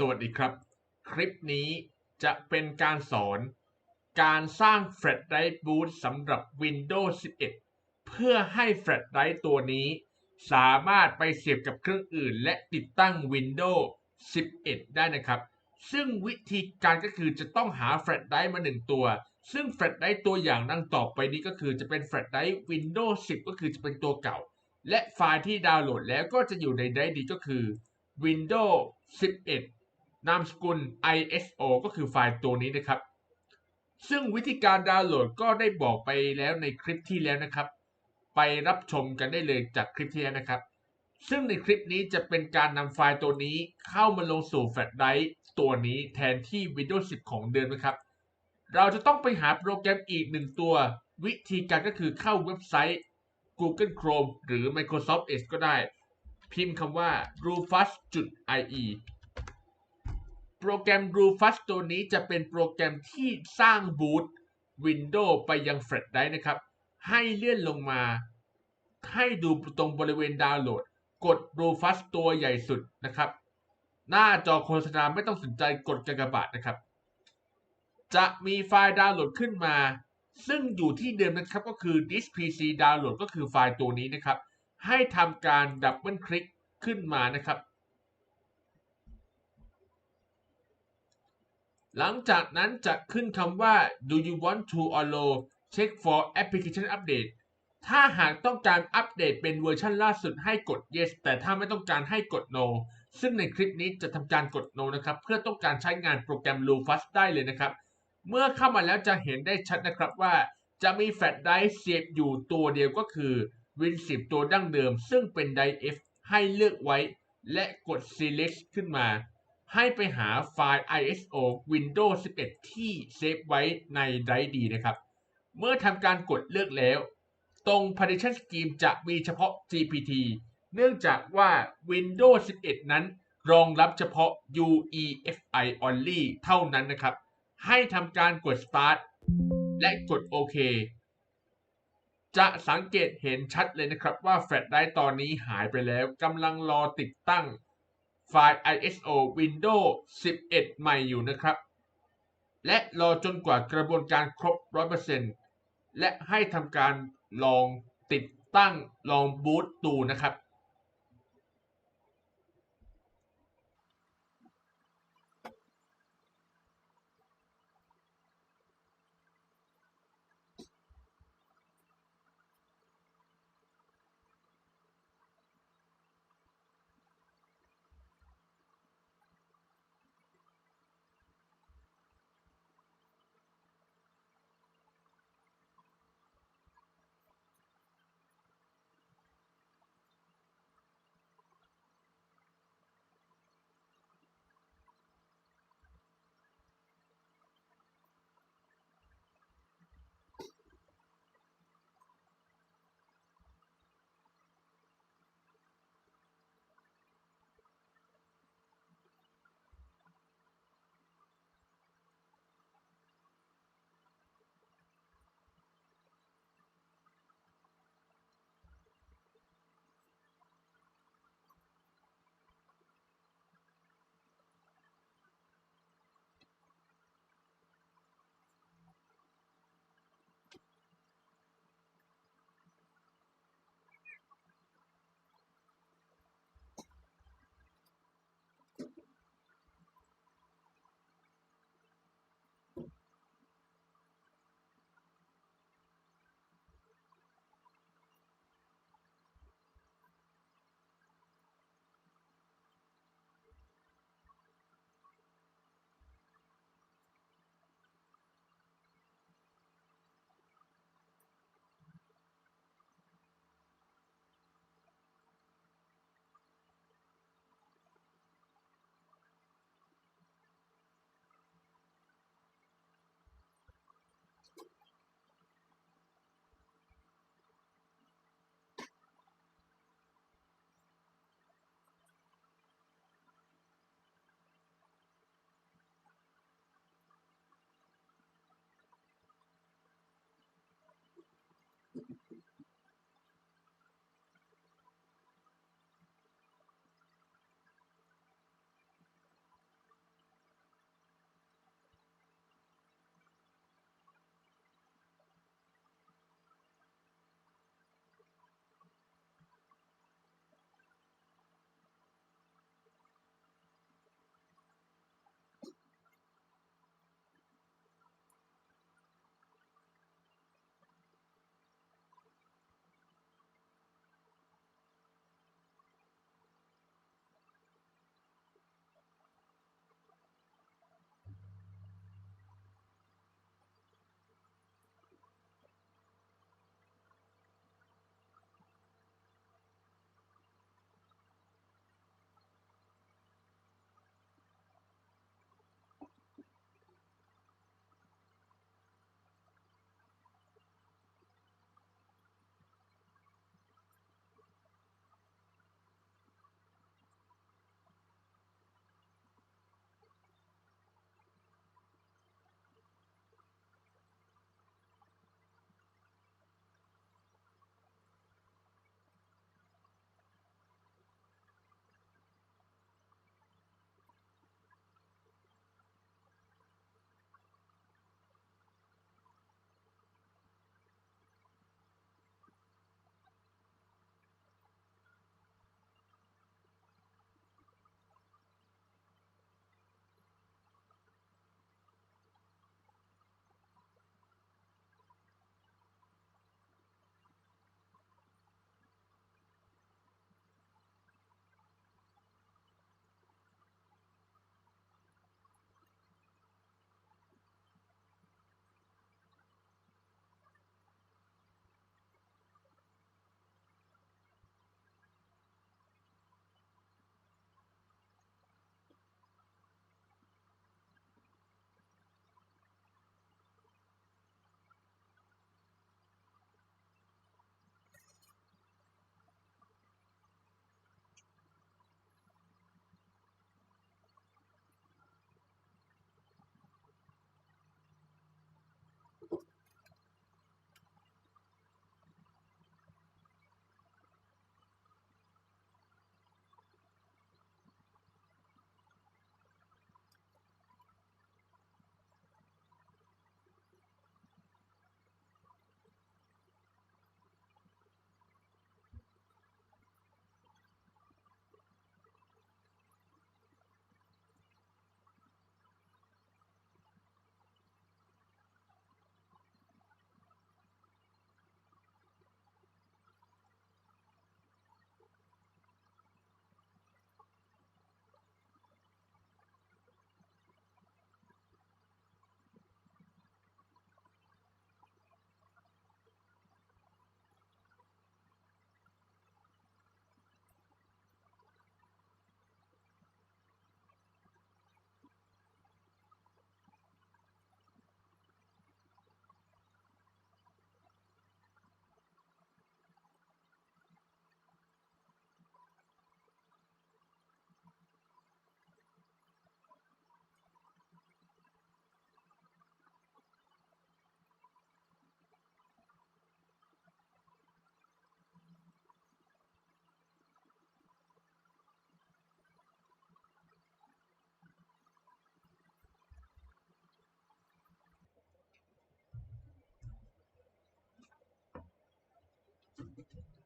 สวัสดีครับ คลิปนี้จะเป็นการสอน การสร้าง Flash Drive Boot สำหรับ Windows 11 เพื่อให้ Flash Drive ตัวนี้ สามารถไปเสียบกับเครื่องอื่น และติดตั้ง Windows 11 ได้นะครับ ซึ่งวิธีการก็คือจะต้องหา Flash Drive มาหนึ่งตัว ซึ่ง Flash Drive ตัวอย่างดังต่อไปนี้ก็คือจะเป็น Flash Drive Windows 10 ก็คือจะเป็นตัวเก่า และไฟล์ที่ดาวน์โหลดแล้วก็จะอยู่ในไดรฟ์นี้ก็คือ Windows 11 นามสกุล ISO ก็คือไฟล์ตัวนี้นะครับ ซึ่งวิธีการดาวน์โหลดก็ได้บอกไปแล้วในคลิปที่แล้วนะครับ ไปรับชมกันได้เลยจากคลิปที่แล้วนะครับ ซึ่งในคลิปนี้จะเป็นการนำไฟล์ตัวนี้เข้ามาลงสู่แฟลชไดรฟ์ตัวนี้แทนที่ Windows 10 ของเดิมนะครับ เราจะต้องไปหาโปรแกรมอีกหนึ่งตัว วิธีการก็คือเข้าเว็บไซต์ Google Chrome หรือ Microsoft Edge ก็ได้ พิมพ์คำว่า rufus.ie โปรแกรม rufus ตัวนี้จะเป็นโปรแกรมที่สร้างบูต Windows ไปยังแฟลชไดรฟ์นะครับ ให้เลื่อนลงมา ให้ดูตรงบริเวณดาวน์โหลด กด rufus ตัวใหญ่สุดนะครับ หน้าจอโฆษณาไม่ต้องสนใจกดกากบาทนะครับ จะมีไฟล์ดาวน์โหลดขึ้นมา ซึ่งอยู่ที่เดิมนะครับก็คือ this pc download ก็คือไฟล์ตัวนี้นะครับ ให้ทำการดับเบิลคลิกขึ้นมานะครับ หลังจากนั้นจะขึ้นคำว่า do you want to allow check for application update ถ้าหากต้องการอัปเดตเป็นเวอร์ชันล่าสุดให้กด yes แต่ถ้าไม่ต้องการให้กด no ซึ่งในคลิปนี้จะทำการกด no นะครับ เพื่อต้องการใช้งานโปรแกรม Lufus ได้เลยนะครับ เมื่อเข้ามาแล้วจะเห็นได้ชัดนะครับว่า จะมีแฟลชไดรฟ์เสียบอยู่ตัวเดียวก็คือ Win 10 ตัวดั้งเดิม ซึ่งเป็นไดร์ F ให้เลือกไว้ และกด select ขึ้นมา ให้ไปหาไฟล์ ISO Windows 11 ที่เซฟไว้ในไดรฟ์ดีนะครับ เมื่อทำการกดเลือกแล้ว ตรง Partition Scheme จะมีเฉพาะ GPT เนื่องจากว่า Windows 11 นั้นรองรับเฉพาะ UEFI only เท่านั้นนะครับ ให้ทำการกด Start และกดโอเค จะสังเกตเห็นชัดเลยนะครับว่าแฟลชไดร์ตอนนี้หายไปแล้วกำลังรอติดตั้ง ไฟล์ ISO Windows 11 ใหม่อยู่นะครับ และรอจนกว่ากระบวนการครบ 100%และให้ทำการลองติดตั้งลองบูตดูนะครับ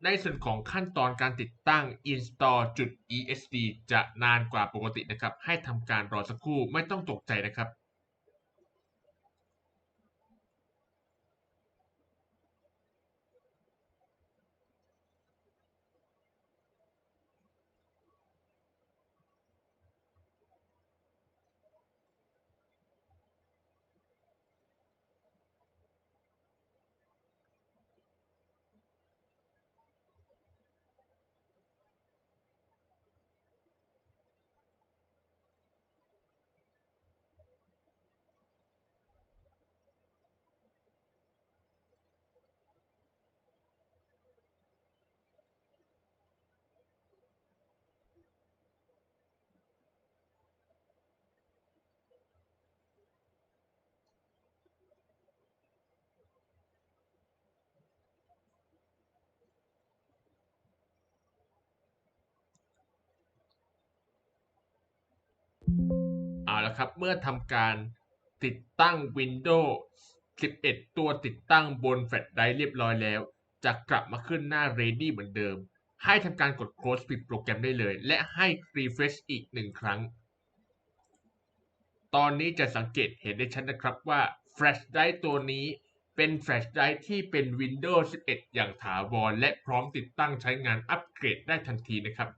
ในส่วนของขั้นตอนการติดตั้ง install.esd จะนานกว่าปกตินะครับ ให้ทำการรอสักครู่ไม่ต้องตกใจนะครับ เอาละครับ เมื่อทำการติดตั้ง Windows 11 ตัวติดตั้งบนแฟลชไดร์เรียบร้อยแล้ว จะกลับมาขึ้นหน้า Ready เหมือนเดิม ให้ทำการกด Close ปิดโปรแกรมได้เลย และให้ Refresh อีกหนึ่งครั้ง ตอนนี้จะสังเกตเห็นได้ชัดนะครับว่า Flash Drive ตัวนี้เป็น Flash Drive ที่เป็น Windows 11 อย่างถาวรและพร้อมติดตั้งใช้งานอัปเกรดได้ทันทีนะครับ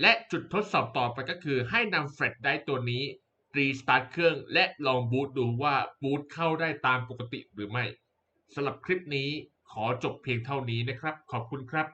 และจุดทดสอบต่อไปก็คือให้นำแฟลชไดร์ตัวนี้ รีสตาร์ทเครื่องและลองบูตดูว่าบูตเข้าได้ตามปกติหรือไม่สำหรับคลิปนี้ขอจบเพียงเท่านี้นะครับ ขอบคุณครับ